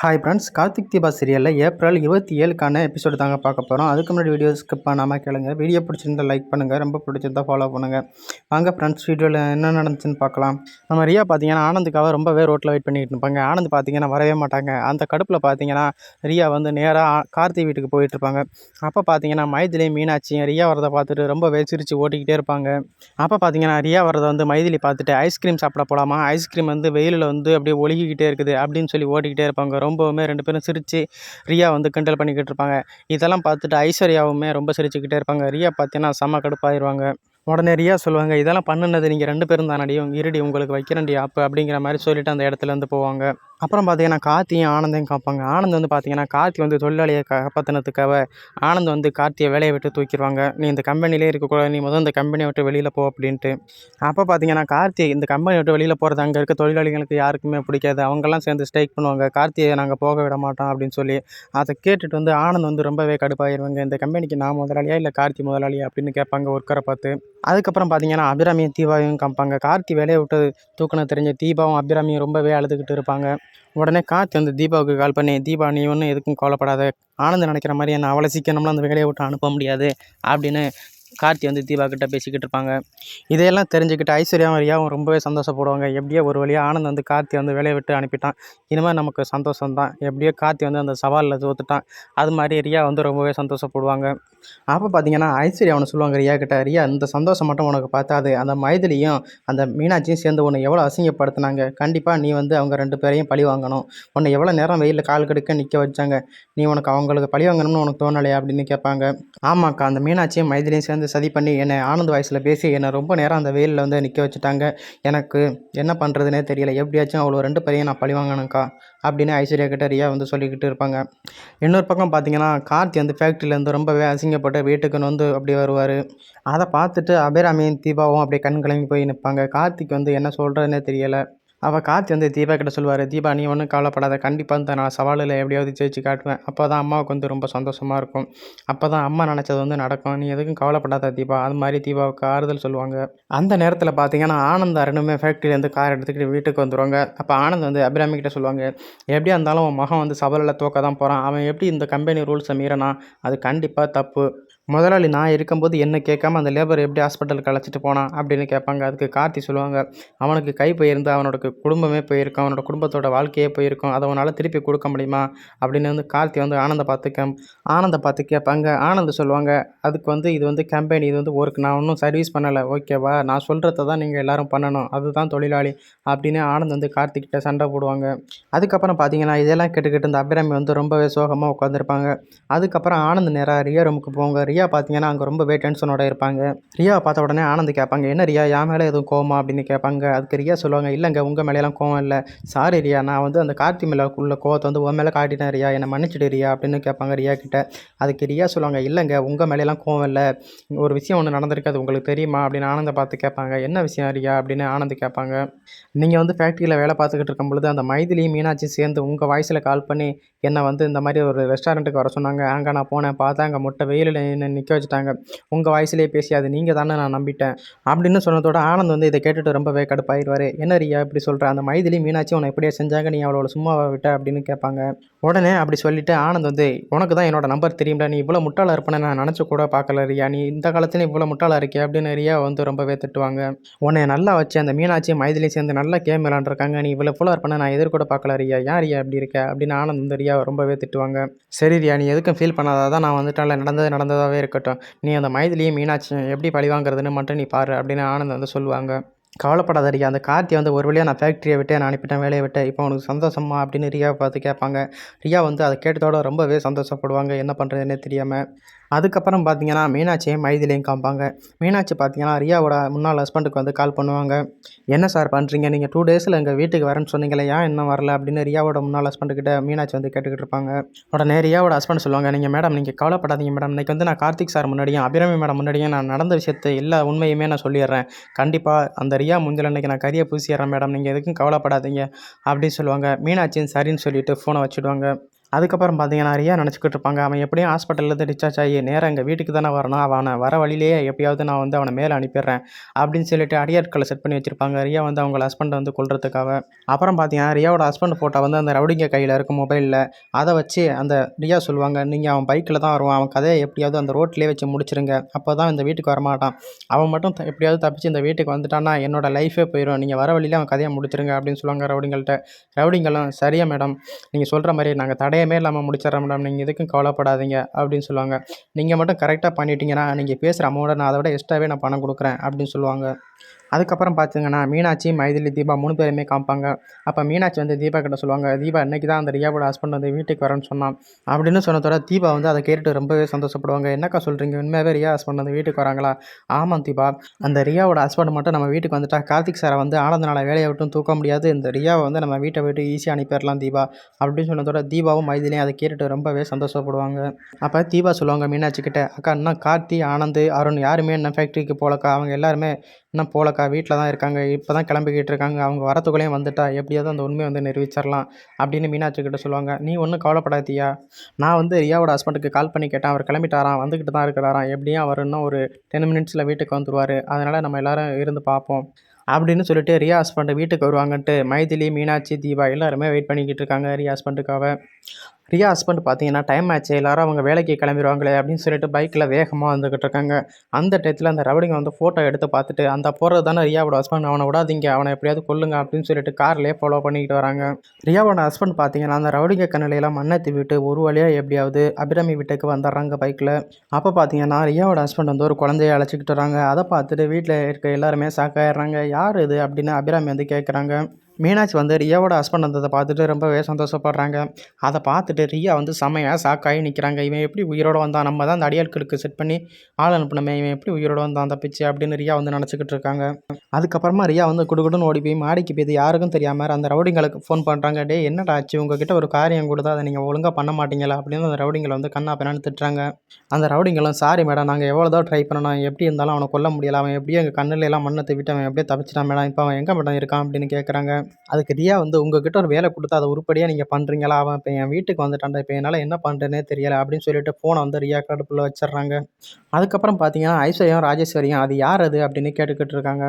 Hi friends Karthik Deepa சீரியலில் April இருபத்தி ஏழுக்கான episode தாங்க பார்க்க போகிறோம் அதுக்கு முன்னாடி வீடியோ ஸ்கிப் பண்ணாமல் கேளுங்க. வீடியோ பிடிச்சிருந்தா லைக் பண்ணுங்கள் ரொம்ப பிடிச்சிருந்தா ஃபாலோ பண்ணுங்கள் வாங்க ஃப்ரெண்ட்ஸ் வீடியோவில் என்ன நடந்துச்சுன்னு பார்க்கலாம். நம்ம ரியா பார்த்தீங்கன்னா ஆனந்துக்காக ரொம்பவே ரோட்டில் வெயிட் பண்ணிட்டு இருப்பாங்க. ஆனந்த் பார்த்தீங்கன்னா வரவே மாட்டாங்க. அந்த கடுப்பில் பார்த்தீங்கன்னா ரியா வந்து நேராக கார்த்தி வீட்டுக்கு போயிட்டு இருப்பாங்க. அப்போ பார்த்தீங்கன்னா மைதிலி மீனாட்சி ரியா வரதை பார்த்துட்டு ரொம்ப சிரித்து ஓட்டிக்கிட்டே இருப்பாங்க. அப்போ பார்த்தீங்கன்னா ரியா வரதை வந்து மைதிலி பார்த்துட்டு ஐஸ்கிரீம் சாப்பிட போகலாமா ஐஸ்கிரீம் வந்து வெயிலில் வந்து அப்படியே ஒழுகிக்கிட்டே இருக்குது அப்படின்னு சொல்லி ஓட்டிக்கிட்டே இருப்பாங்க. ரொம்பவுமே ரெண்டு பேரும் சிரித்து ரியா வந்து கிண்டல் பண்ணிக்கிட்டு இருப்பாங்க. இதெல்லாம் பார்த்துட்டு ஐஸ்வர்யாவுமே ரொம்ப சிரிச்சுக்கிட்டே இருப்பாங்க. ரியா பார்த்தீங்கன்னா செம்ம கடுப்பாயிருவாங்க. உடனே ரியா சொல்லுவாங்க இதெல்லாம் பண்ணுனது நீங்கள் ரெண்டு பேரும் தானடியும் இருடி உங்களுக்கு வைக்கிறண்டி ஆப்பு அப்படிங்கிற மாதிரி சொல்லிவிட்டு அந்த இடத்துல இருந்து போவாங்க. அப்புறம் பார்த்தீங்கன்னா கார்த்தியும் ஆனந்தையும் காப்பாங்க. ஆனந்த் வந்து பார்த்தீங்கன்னா கார்த்தி வந்து தொழிலாளியை காப்பாற்றினதுக்காக ஆனந்த் வந்து கார்த்தியை வேலையை விட்டு தூக்கிடுவாங்க. நீ இந்த கம்பெனிலே இருக்கக்கூடாது. நீ முதல் இந்த கம்பெனியை விட்டு வெளியில் போ அப்படின்ட்டு. அப்போ பார்த்தீங்கன்னா கார்த்தி இந்த கம்பெனி விட்டு வெளியில் போகிறது அங்கே இருக்க தொழிலாளிகளுக்கு யாருக்குமே பிடிக்காது. அவங்கெல்லாம் சேர்ந்து ஸ்ட்ரைக் பண்ணுவாங்க. கார்த்தியை நாங்கள் போக விட மாட்டோம் அப்படின்னு சொல்லி அதை கேட்டுட்டு வந்து ஆனந்த் வந்து ரொம்பவே கடுப்பாயிருவாங்க. இந்த கம்பெனிக்கு நான் முதலாளியா இல்லை கார்த்தி முதலாளியா அப்படின்னு கேட்பாங்க ஒர்க்கரை பார்த்து. அதுக்கப்புறம் பார்த்தீங்கன்னா அபிராமியும் தீபாவையும் காமிப்பாங்க. கார்த்தி வேலையை விட்டு தூக்கணும் தெரிஞ்ச தீபாவும் அபிராமியும் ரொம்பவே அழுதுகிட்டு இருப்பாங்க. உடனே கார்த்தி வந்து தீபாவுக்கு கால் பண்ணி தீபா நீ ஒன்றும் எதுக்கும் கவலைப்படாத. ஆனந்த் நினைக்கிற மாதிரி என்ன அவ்வளோ சீக்கிரம்லாம் அந்த வேலையை விட்டு அனுப்ப முடியாது அப்படின்னு கார்த்தி வந்து தீபா கிட்ட பேசிக்கிட்டு இருப்பாங்க. இதையெல்லாம் தெரிஞ்சுக்கிட்டு ஐஸ்வர்யாவும் ரியாவும் ரொம்பவே சந்தோஷப்படுவாங்க. எப்படியோ ஒரு வழியாக ஆனந்த் வந்து கார்த்தி வந்து வேலையை விட்டு அனுப்பிட்டான். இனிமேல் நமக்கு சந்தோஷம் தான் எப்படியோ கார்த்தி வந்து அந்த சவாலில் தோத்துட்டான். அது மாதிரி ரியா வந்து ரொம்பவே சந்தோஷப்படுவாங்க. அப்போ பார்த்தீங்கன்னா ஐஸ்வர்யா அவனை சொல்லுவாங்க ரியா கிட்ட ரியா இந்த சந்தோஷம் மட்டும் உனக்கு பார்த்தாது அந்த மைதிலியும் அந்த மீனாட்சியும் சேர்ந்து உன்னை எவ்வளோ அசிங்கப்படுத்தினாங்க. கண்டிப்பாக நீ வந்து அவங்க ரெண்டு பேரையும் பழி வாங்கணும். உன்னை எவ்வளோ நேரம் வெயிலில் கால் கெடுக்க நிற்க வச்சாங்க. நீ உனக்கு அவங்களுக்கு பழி வாங்கணும்னு உனக்கு தோணலையா? அப்படின்னு கேட்பாங்க. ஆமாக்கா அந்த மீனாட்சியும் மைதிலியும் சேர்ந்து சதி பண்ணி என்னை ஆனந்த் வாய்ஸில் பேசி என்னை ரொம்ப நேரம் அந்த வெயிலில் வந்து நிற்க வச்சுட்டாங்க. எனக்கு என்ன பண்ணுறதுனே தெரியல. எப்படியாச்சும் அவ்வளோ ரெண்டு பேரையும் நான் பழி வாங்கினக்கா அப்படின்னு ஐஸ்வர்யா கிட்ட ரியா வந்து சொல்லிக்கிட்டு இருப்பாங்க. இன்னொரு பக்கம் பார்த்தீங்கன்னா கார்த்தி வந்து ஃபேக்ட்ரியிலேருந்து ரொம்பவே அசிங்கப்பட்டு வீட்டுக்குன்னு வந்து அப்படி வருவார். அதை பார்த்துட்டு அபிராமியும் தீபாவும் அப்படியே கண் கலங்கி போய் நிற்பாங்க கார்த்திக் வந்து என்ன சொல்கிறதுனே தெரியலை. அவள் கார்த்தி வந்து தீபா கிட்ட சொல்லுவார் தீபா நீ ஒன்றும் கவலைப்படாத. கண்டிப்பாக இந்த நான் சவாலில் எப்படியாவது ஜெயிச்சு காட்டுவேன். அப்போ தான் அம்மாவுக்கு வந்து ரொம்ப சந்தோஷமாக இருக்கும். அப்போ தான் அம்மா நினச்சது வந்து நடக்கும். நீ எதுக்கும் கவலைப்படாத தீபா. அது மாதிரி தீபாவுக்கு ஆறுதல் சொல்லுவாங்க. அந்த நேரத்தில் பார்த்தீங்கன்னா ஆனந்த் அருணுமே ஃபேக்ட்ரியிலேருந்து கார் எடுத்துக்கிட்டு வீட்டுக்கு வந்துடுவாங்க அப்போ ஆனந்த் வந்து அபிராமி கிட்ட சொல்லுவாங்க எப்படியா இருந்தாலும் உன் மகன் வந்து சவாலில் தோக்க தான் போகிறான் அவன் எப்படி இந்த கம்பெனி ரூல்ஸை மீறினா அது கண்டிப்பாக தப்பு. முதலாளி நான் இருக்கும்போது என்ன கேட்காம அந்த லேபர் எப்படி ஹாஸ்பிட்டலுக்கு அழைச்சிட்டு போனான் அப்படின்னு கேட்பாங்க. அதுக்கு கார்த்தி சொல்லுவாங்க அவனுக்கு கை போயிருந்து அவனோட குடும்பமே போயிருக்கும் அவனோட குடும்பத்தோட வாழ்க்கையே போயிருக்கும் அதை அவனால் திருப்பி கொடுக்க முடியுமா? அப்படின்னு வந்து கார்த்தி வந்து ஆனந்த பார்த்து கே ஆனந்த பார்த்து கேட்பாங்க. ஆனந்த சொல்லுவாங்க அதுக்கு வந்து இது வந்து கம்பெனி இது வந்து ஒர்க் நான் ஒன்றும் சர்வீஸ் பண்ணலை. ஓகேவா நான் சொல்கிறத தான் நீங்கள் எல்லோரும் பண்ணணும். அதுதான் தொழிலாளி அப்படின்னு ஆனந்த் வந்து கார்த்திக்கிட்ட சண்டை போடுவாங்க. அதுக்கப்புறம் பார்த்தீங்கன்னா இதெல்லாம் கேட்டுக்கிட்டு இந்த அபிராமி வந்து ரொம்பவே சோகமாக உட்காந்துருப்பாங்க அதுக்கப்புறம் ஆனந்த் நேராக ரியோ ரூமுக்கு போவாங்க. ரியா பார்த்தீங்கன்னா அங்கே ரொம்பவே டென்ஷனோட இருப்பாங்க. ரியா பார்த்த உடனே ஆனந்த் கேட்பாங்க என்ன ரியா என் மேலே எதுவும் கோவமா? அப்படின்னு கேட்பாங்க. அதுக்கு ரியா சொல்லுவாங்க இல்லைங்க உங்கள் மேலேலாம் கோவம் இல்லை. சாரி ரியா நான் வந்து அந்த கார்த்தி மேலே உள்ள கோவத்தை வந்து உன் மேலே காட்டிட்டேன் ரியா. என்னை மன்னிச்சிடு ரியா அப்படின்னு கேட்பாங்க ரியா கிட்ட. அதுக்கு ரியா சொல்லுவாங்க இல்லைங்க உங்கள் மேலேலாம் கோவம் இல்லை. ஒரு விஷயம் ஒன்று நடந்திருக்கு அது உங்களுக்கு தெரியுமா? அப்படின்னு ஆனந்தை பார்த்து கேட்பாங்க என்ன விஷயம் ரியா? அப்படின்னு ஆனந்த் கேட்பாங்க நீங்கள் வந்து ஃபேக்ட்ரியில் வேலை பார்த்துக்கிட்டு இருக்கும் பொழுது அந்த மைதிலியும் மீனாட்சி சேர்ந்து உங்கள் வாய்ஸில் கால் பண்ணி என்னை வந்து இந்த மாதிரி ஒரு ரெஸ்டாரண்ட்டுக்கு வர சொன்னாங்க. அங்கே நான் போனேன் பார்த்தா அங்கே முட்டை வெயிலில் என்னை நிற்க வச்சுட்டாங்க. உங்கள் வாய்ஸ்லேயே பேசி அது நீங்கள் தானே நான் நம்பிட்டேன். அப்படின்னு சொன்னதோட ஆனந்த் வந்து இதை கேட்டுட்டு ரொம்பவே கடுப்பாயிடுவார் என்ன ரியா இப்படி சொல்கிற அந்த மைதிலி மீனாட்சி உன்னை எப்படியா செஞ்சாங்க? நீ அவளோட சும்மாவை விட்ட? அப்படின்னு கேட்பாங்க. உடனே அப்படி சொல்லிவிட்டு ஆனந்த் வந்து உனக்கு தான் என்னோட நம்பர் தெரியும்ல நீ இவ்வளோ முட்டாளாக இருப்பேன்னு நான் நினச்சி கூட பார்க்கல ரியா. நீ இந்த காலத்துலேயும் இவ்வளோ முட்டாளாக இருக்கே அப்படின்னு ரியா வந்து ரொம்பவே திட்டுவாங்க. உன்னை நல்லா வச்சு அந்த மீனாட்சி மைதிலையும் சேர்ந்து நல்லா கேம் விளாண்டுருக்காங்க நீ இவ்வளோ ஃபுல்லாக இருப்பேன்னு நான் எதிர்கூட பார்க்கல ரியா. ஏன் ரியா இப்படி இருக்க? அப்படின்னு ஆனந்த் வந்து ரியா ரொம்பவே திட்டுவாங்க. சரி ரியா நீ எதுக்கும் ஃபீல் பண்ணாதான் நான் வந்துட்டால நடந்தது நடந்ததாகவே இருக்கட்டும். நீ அந்த மைதிலியும் மீனாட்சியும் எப்படி பழி வாங்குறதுன்னு மட்டும் நீ பாரு அப்படின்னு ஆனந்த் வந்து சொல்லுவாங்க. கவலைப்படாத ரியா அந்த கார்த்தி வந்து ஒரு வழியாக நான் ஃபேக்ட்ரியை விட்டு நான் அனுப்பிட்டேன் வேலையை விட்டு இப்போ உனக்கு சந்தோஷமா அப்படின்னு ரியா பார்த்து கேட்பாங்க. ரியா வந்து அதை கேட்டதோட ரொம்பவே சந்தோஷப்படுவாங்க. என்ன பண்ணுறதுன்னே தெரியாமல் அதுக்கப்புறம் பார்த்தீங்கன்னா மீனாட்சியும் மைதிலையும் காமிப்பாங்க மீனாட்சி பார்த்தீங்கன்னா ரியாவோட முன்னாள் ஹஸ்பண்டுக்கு வந்து கால் பண்ணுவாங்க. என்ன சார் பண்ணுறீங்க நீங்கள் டூ டேஸில் எங்கள் வீட்டுக்கு வரேன்னு சொன்னீங்களே ஏன் இன்னும் வரல? அப்படின்னு ரியாவோட முன்னாள் ஹஸ்பண்டுக்கிட்ட மீனாட்சி வந்து கேட்டுக்கிட்டு இருப்பாங்க. உடனே ரியாவோட ஹஸ்பண்ட் சொல்லுவாங்க நீங்கள் மேடம் நீங்கள் கவலைப்படாதீங்க மேடம் இன்றைக்கி வந்து நான் கார்த்திக் சார் முன்னாடியும் அபிராமி மேடம் முன்னாடியும் நான் நடந்த விஷயத்தை எல்லா உண்மையுமே நான் சொல்லிடுறேன். கண்டிப்பாக அந்த ரியா முந்தில் அன்றைக்கி நான் கரியை பூசிடுறேன் மேடம். நீங்கள் எதுக்கும் கவலைப்படாதீங்க. அப்படின்னு சொல்லுவாங்க. மீனாட்சியும் சரின்னு சொல்லிவிட்டு ஃபோனை வச்சுடுவாங்க. அதுக்கப்புறம் பார்த்தீங்கன்னா ரியா நினச்சிக்கிட்டு இருப்பாங்க அவன் எப்படியும் ஹாஸ்பிட்டல்லேருந்து டிஸ்சார்ஜ் ஆகி நேராக எங்கள் வீட்டுக்கு தானே வரணும். அவனை வர வழியிலேயே எப்படியாவது நான் வந்து அவனை மேலே அனுப்பிடுறேன் அப்படின்னு சொல்லிட்டு அடியாட்களை செட் பண்ணி வச்சுருப்பாங்க. ரியா வந்து அவங்க ஹஸ்பண்டை வந்து கொள்றதுக்காக அப்புறம் பார்த்தீங்கன்னா ரியாவோட ஹஸ்பண்ட் ஃபோட்டோ வந்து அந்த ரவுடிங்க கையில் இருக்கும் மொபைலில் அதை வச்சு அந்த ரியா சொல்லுவாங்க நீங்கள் அவன் பைக்கில் தான் வருவான். அவன் கதையை எப்படியாவது அந்த ரோட்லேயே வச்சு முடிச்சிருங்க. அப்போ தான் இந்த வீட்டுக்கு வரமாட்டான். அவன் மட்டும் எப்படியாவது தப்பிச்சு இந்த வீட்டுக்கு வந்துட்டான்னா என்னோட லைஃபே போயிடும் நீங்கள் வர வழியில அவன் கதையை முடிச்சிருங்க அப்படின்னு சொல்லுவாங்க ரவுடிங்கள்கிட்ட ரவுடிங்களும் சரியா மேடம் நீங்கள் சொல்கிற மாதிரி நாங்கள் சந்தேகமே இல்லாமல் முடிச்சிடறோம் மேடம் நீங்கள் எதுக்கும் கவலைப்படாதீங்க அப்படின்னு சொல்லுவாங்க. நீங்கள் மட்டும் கரெக்டாக பண்ணிட்டீங்கன்னா நீங்கள் பேசுகிற அமௌண்ட்டை நான் அதை விட எக்ஸ்ட்ராவே நான் பணம் கொடுக்குறேன் அப்படின்னு சொல்லுவாங்க. அதுக்கப்புறம் பார்த்தீங்கன்னா மீனாட்சி மைதிலி தீபா மூணு பேருமே காமிப்பாங்க. அப்போ மீனாட்சி வந்து தீபா கிட்ட சொல்லுவாங்க தீபா இன்னைக்கு தான் அந்த ரியாவோட ஹஸ்பண்ட் வந்து வீட்டுக்கு வரேன்னு சொன்னான். அப்படின்னு சொன்னதோட தீபா வந்து அதை கேட்டுட்டு ரொம்பவே சந்தோஷப்படுவாங்க. என்னக்கா சொல்கிறீங்க உண்மையாகவே ரியா ஹஸ்பண்ட் வந்து வீட்டுக்கு வராங்களா? ஆமாம் தீபா அந்த ரியாவோட ஹஸ்பண்ட் மட்டும் நம்ம வீட்டுக்கு வந்துட்டா கார்த்திக் சாரை வந்து ஆனந்தனால வேலையை விட்டும் தூக்க முடியாது. இந்த ரியாவை வந்து நம்ம வீட்டை விட்டு ஈஸியாக அனுப்பிடலாம் தீபா. அப்படின்னு சொன்னதோட தீபாவும் மைதிலையும் அதை கேட்டுட்டு ரொம்பவே சந்தோஷப்படுவாங்க. அப்போ தீபா சொல்லுவாங்க மீனாட்சி கிட்ட அக்கா இன்னும் கார்த்தி ஆனந்த் அருண் யாருமே இன்னும் ஃபேக்ட்ரிக்கு போகலக்கா. அவங்க எல்லாருமே இன்னும் இல்லைக்கா வீட்டில் தான் இருக்காங்க இப்போ தான் கிளம்பிக்கிட்டு இருக்காங்க அவங்க வரத்துக்குள்ளேயும் வந்துட்டா எப்படியாவது அந்த உண்மையை வந்து நிரூபிச்சிடலாம் அப்படின்னு மீனாட்சி கிட்ட சொல்லுவாங்க. நீ ஒன்றும் கவலைப்படாதியா. நான் வந்து ரியாவோட ஹஸ்பண்டுக்கு கால் பண்ணி கேட்டேன் அவர் கிளம்பிட்டாராம் வந்துக்கிட்டு தான் இருக்கிறாராம் எப்படியும் அவர் இன்னும் ஒரு டென் மினிட்ஸில் வீட்டுக்கு வந்துடுவார் அதனால் நம்ம எல்லாரும் இருந்து பார்ப்போம் அப்படின்னு சொல்லிட்டு ரியா ஹஸ்பண்ட் வீட்டுக்கு வருவாங்கன்ட்டு மைதிலி மீனாட்சி தீபா எல்லாருமே வெயிட் பண்ணிக்கிட்டு இருக்காங்க ரியா ஹஸ்பண்டுக்காக ரியா ஹஸ்பண்ட் பார்த்தீங்கன்னா டைம் ஆச்சு எல்லாரும் அவங்க வேலைக்கு கிளம்பிடுவாங்களே அப்படின்னு சொல்லிட்டு பைக்கில் வேகமாக வந்துக்கிட்டு இருக்காங்க அந்த டயத்தில் அந்த ரவுடிங்க வந்து ஃபோட்டோ எடுத்து பார்த்துட்டு அந்த போகிறது தானே ரியாவோட ஹஸ்பண்ட் அவனை விடாதீங்க அவனை எப்படியாவது கொல்லுங்க அப்படின்னு சொல்லிட்டு கார்லேயே ஃபாலோ பண்ணிக்கிட்டு வராங்க. ரியாவோட ஹஸ்பண்ட் பார்த்தீங்கன்னா அந்த ரவுடிங்க கண்ணிலையெல்லாம் மண்ணெத்தி விட்டு ஒரு வழியாக எப்படியாவது அபிராமி வீட்டுக்கு வந்துடுறாங்க பைக்கில் அப்போ பார்த்தீங்கன்னா ரியாவோட ஹஸ்பண்ட் வந்து ஒரு குழந்தைய அழைச்சிக்கிட்டு வராங்க. அதை பார்த்துட்டு வீட்டில் இருக்க எல்லாருமே ஷாக்காயிடுறாங்க யார் இது? அப்படின்னு அபிராமி வந்து கேட்குறாங்க மீனாட்சி வந்து ரியாவோட ஹஸ்பண்ட் வந்ததை பார்த்துட்டு ரொம்பவே சந்தோஷப்படுறாங்க. அதை பார்த்துட்டு ரியா வந்து செமையாக ஷாக்காகி நிற்கிறாங்க இவன் எப்படி உயிரோட வந்தான்? நம்ம தான் அந்த அடியாட்களுக்கு செட் பண்ணி ஆள் அனுப்பினமே இவன் எப்படி உயிரோட வந்தான் தப்பிச்சு அப்படின்னு ரியா வந்து நினச்சிக்கிட்டு இருக்காங்க. அதுக்கப்புறமா ரியா வந்து குடுகுடுன்னு ஓடி போய் மாடிக்கு போய் யாருக்கும் தெரியாமல் அந்த ரவுடிங்களுக்கு ஃபோன் பண்ணுறாங்க டே என்னடா ஆச்சு? உங்ககிட்ட ஒரு காரியம் கொடுத்தா அதை நீங்கள் ஒழுங்காக பண்ண மாட்டீங்களா? அப்படின்னு அந்த ரவுடிங்களை வந்து கண்ணா பின்னான்னு திட்டுறாங்க. அந்த ரவுடிங்களும் சாரி மேடம் நாங்கள் எவ்வளோ தான் ட்ரை பண்ணணும் எப்படி இருந்தாலும் அவனை கொல்ல முடியல. அவன் எப்படியும் எங்கள் கண்ணுல எல்லாம் மண்ணை விட்டு அவன் எப்படியே தப்பிச்சிட்டான் மேடம். இப்போ அவன் எங்கே மேடம் இருக்கான்? அப்படின்னு கேட்குறாங்க அதுக்கு ரியா வந்து உங்ககிட்ட ஒரு வேலை கொடுத்தா அதை உருப்படியாக நீங்கள் பண்ணுறீங்களா அவன் இப்போ என் வீட்டுக்கு வந்துட்டான்டா இப்போ என்னால் என்ன பண்ணுறேனே தெரியலை அப்படின்னு சொல்லிட்டு ஃபோனை வந்து ரியா கடுப்பில் வச்சிடுறாங்க. அதுக்கப்புறம் பார்த்தீங்கன்னா ஐஸ்வர்யம் ராஜேஸ்வரியும் அது யார் அது? அப்படின்னு கேட்டுக்கிட்டு இருக்காங்க.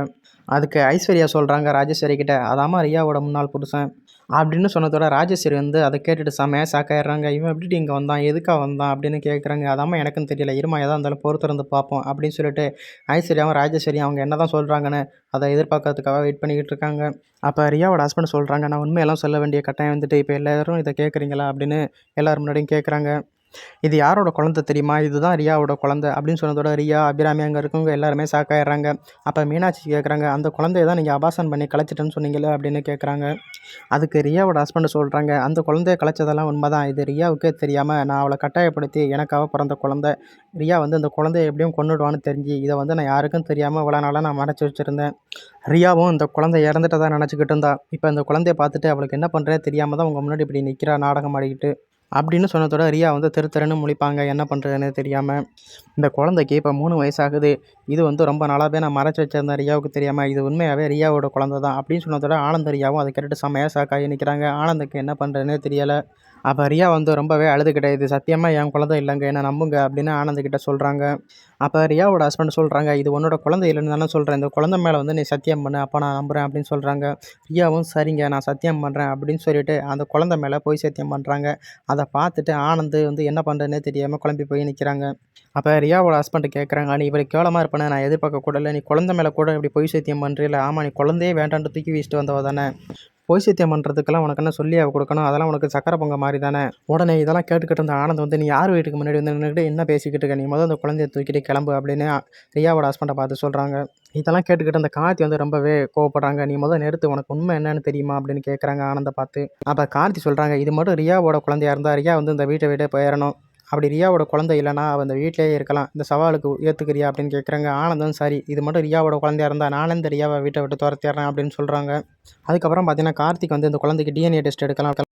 அதுக்கு ஐஸ்வர்யா சொல்கிறாங்க ராஜேஸ்வரி கிட்ட அதாம்மா ரியாவோட முன்னாள் புருஷன். அப்படின்னு சொன்னதோட ராஜேஸ்வரி வந்து அதை கேட்டுட்டு செமையாக சாக்காயிடுறாங்க. இவன் எப்படி இங்கே வந்தான்? எதுக்காக வந்தான்? அப்படின்னு கேட்குறாங்க அதாம்மா எனக்கும் தெரியல. இருமா எதாக இருந்தாலும் பொறுத்திருந்து பார்ப்போம் அப்படின்னு சொல்லிட்டு ஐஸ்வர்யாவும் ராஜேஸ்வரியும் அவங்க என்ன தான் சொல்கிறாங்கன்னு அதை எதிர்பார்க்கறதுக்காக வெயிட் பண்ணிக்கிட்டு இருக்காங்க. அப்போ ரியாவோட ஹஸ்பண்ட் சொல்கிறாங்க நான் உண்மையெல்லாம் சொல்ல வேண்டிய கட்டாயம் வந்துட்டு இப்போ எல்லாரும் இதை கேட்குறீங்களா அப்படின்னு எல்லோரும் முன்னாடியும் கேட்குறாங்க இது யாரோட குழந்தை தெரியுமா? இதுதான் ரியாவோட குழந்தை அப்படின்னு சொன்னதோட ரியா அபிராமி அங்கே இருக்கவங்க எல்லாருமே ஷாக்காயிடுறாங்க அப்போ மீனாட்சி கேட்குறாங்க அந்த குழந்தைய தான் நீங்கள் அபாசன் பண்ணி கலைச்சிட்டேன்னு சொன்னீங்களே அப்படின்னு கேட்குறாங்க அதுக்கு ரியாவோட ஹஸ்பண்ட் சொல்கிறாங்க அந்த குழந்தைய கலைச்சதெல்லாம் உண்மை தான் இது ரியாவுக்கே தெரியாமல் நான் அவளை கட்டாயப்படுத்தி எனக்காக பிறந்த குழந்தை. ரியா வந்து அந்த குழந்தைய எப்படியும் கொண்டுடுவான்னு தெரிஞ்சு இதை வந்து நான் யாருக்கும் தெரியாமல் இவ்வளோ நாளாக நான் மறைச்சி வச்சுருந்தேன். ரியாவும் இந்த குழந்தை இறந்துட்டதா நினச்சிக்கிட்டு இருந்தா. இப்போ இந்த குழந்தைய பார்த்துட்டு அவளுக்கு என்ன பண்ணுறேன் தெரியாமல் தான் உங்கள் முன்னாடி இப்படி நிற்கிறா நாடகம் ஆடிக்கிட்டு. அப்படின்னு சொன்னதோட ரியா வந்து தெரு தெருன்னு முழிப்பாங்க. என்ன பண்ணுறதுன்னு தெரியாமல் இந்த குழந்தைக்கு இப்போ மூணு வயசாகுது. இது வந்து ரொம்ப நாளாகவே நான் மறைச்சி வச்சிருந்தேன் ரியாவுக்கு தெரியாமல் இது உண்மையாகவே ரியாவோட குழந்தை தான் அப்படின்னு சொன்னதோட ஆனந்த ரியாவும் அதை கேட்டுட்டு செம்மையாக ஷாக்காகி நிற்கிறாங்க ஆனந்துக்கு என்ன பண்ணுறதுனே தெரியலை. அப்போ ரியா வந்து ரொம்பவே அழுதுகிட்டே இது சத்தியமாக என் குழந்தை இல்லைங்க என்ன நம்புங்க அப்படின்னு ஆனந்த்கிட்ட சொல்கிறாங்க அப்போ ரியாவோட ஹஸ்பண்ட் சொல்கிறாங்க இது உன்னோட குழந்தை இல்லைன்னு தானே சொல்கிறேன் இந்த குழந்தை மேலே வந்து நீ சத்தியம் பண்ணு அப்போ நான் நம்புகிறேன் அப்படின்னு சொல்கிறாங்க ரியாவும் சரிங்க நான் சத்தியம் பண்ணுறேன் அப்படின்னு சொல்லிட்டு அந்த குழந்தை மேலே போய் சத்தியம் பண்ணுறாங்க அதை பார்த்துட்டு ஆனந்த் வந்து என்ன பண்ணுறதுனே தெரியாமல் குழம்பி போய் நிற்கிறாங்க அப்போ ரியாவோட ஹஸ்பண்ட் கேட்குறாங்க நீ இவ்வளோ கேவலமாக இருப்பேன் நான் எதிர்பார்க்க கூட இல்லை நீ குழந்தை மேலே கூட இப்படி பொய் சத்தியம் பண்ணுறீல ஆமாம் நீ குழந்தையே வேண்டான்ட்டு தூக்கி வீசிட்டு வந்தவ தானே? பொய் சத்தியம் பண்ணுறதுக்கெல்லாம் உனக்கு என்ன சொல்லி அவ கொடுக்கணும்? அதெல்லாம் உனக்கு சக்கரை பொங்க மாதிரி தானே? உடனே இதெல்லாம் கேட்டுக்கிட்டு இருந்த ஆனந்த் வந்து நீ யார் வீட்டுக்கு முன்னாடி வந்து நின்றுட்டு என்ன பேசிக்கிட்டு இருக்க? நீ முதல் அந்த குழந்தைய தூக்கிட்டு கிளம்பு அப்படின்னு ரியாவோட ஹஸ்பண்டை பார்த்து சொல்கிறாங்க இதெல்லாம் கேட்டுக்கிட்டு அந்த கார்த்தி வந்து ரொம்பவே கோவப்படுறாங்க. நீ முதல் நிறுத்து உனக்கு உண்மை என்னன்னு தெரியுமா? அப்படின்னு கேட்குறாங்க ஆனந்தை பார்த்து. அப்போ கார்த்தி சொல்கிறாங்க இது மட்டும் ரியாவோட குழந்தையா இருந்தால் ரியா வந்து இந்த வீட்டை விட்டு போயிடணும். அப்படி ரியாவோட குழந்தை இல்லைனா அவள் இந்த வீட்டிலேயே இருக்கலாம். இந்த சவாலுக்கு ஏற்றுக்கிறியா அப்படின்னு கேட்குறாங்க ஆனந்தம் சரி இது மட்டும் ரியாவோட குழந்தையா இருந்தால் நானே இந்த ரியாவை வீட்டை விட்டு துரத்திடுறேன் அப்படின்னு சொல்கிறாங்க அதுக்கப்புறம் பார்த்தீங்கன்னா கார்த்திக் வந்து இந்த குழந்தைக்கு டிஎன்ஏ டெஸ்ட் எடுக்கலாம்.